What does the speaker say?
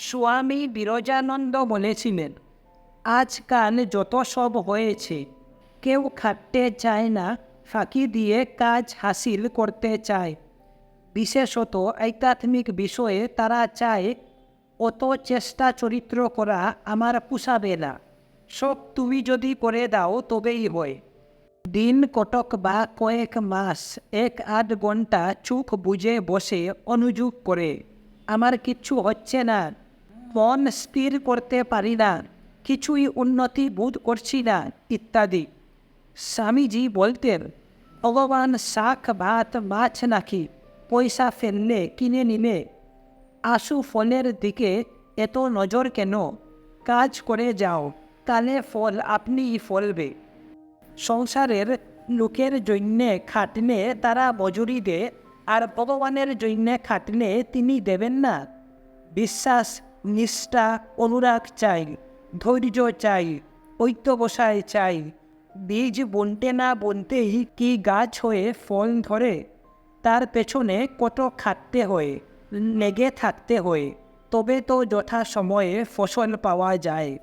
স্বামী বিরজানন্দ বলেছিলেন, আজকাল যত সব হয়েছে, কেউ খাটতে চায় না, ফাঁকি দিয়ে কাজ হাসিল করতে চায়। বিশেষত আধ্যাত্মিক বিষয়ে তারা চায়, অত চেষ্টা চরিত্র করা আমার পুষাবে না। সব তুমি যদি করে দাও তবেই হয়। দিন কটক বা কয়েক মাস, এক আধ ঘণ্টা চোখ বুঝে বসে অনুযোগ করে। আমার কিচ্ছু হচ্ছে না। মন স্থির করতে পারি না, কিছুই উন্নতি বোধ করছি না, ইত্যাদি। স্বামীজি বলতেন, ভগবান শাক ভাত মাছ নাকি? পয়সা ফেললে কিনে নিলে? আশু ফলের দিকে এত নজর কেন? কাজ করে যাও তাহলে ফল আপনিই ফলবে। সংসারের লোকের জন্যে খাটলে তারা মজুরি দে আর ভগবানের জন্যে খাটলে তিনি দেবেন না। বিশ্বাস নিষ্ঠা, অনুরাগ চাই, ধৈর্য চাই ঐক্যবসায় চাই। বীজ বনতে না বনতেই কি গাছ হয়ে ফল ধরে? তার পেছনে কত খাটতে হয় লেগে থাকতে হয়, তবে তো যথা সময়ে ফসল পাওয়া যায়।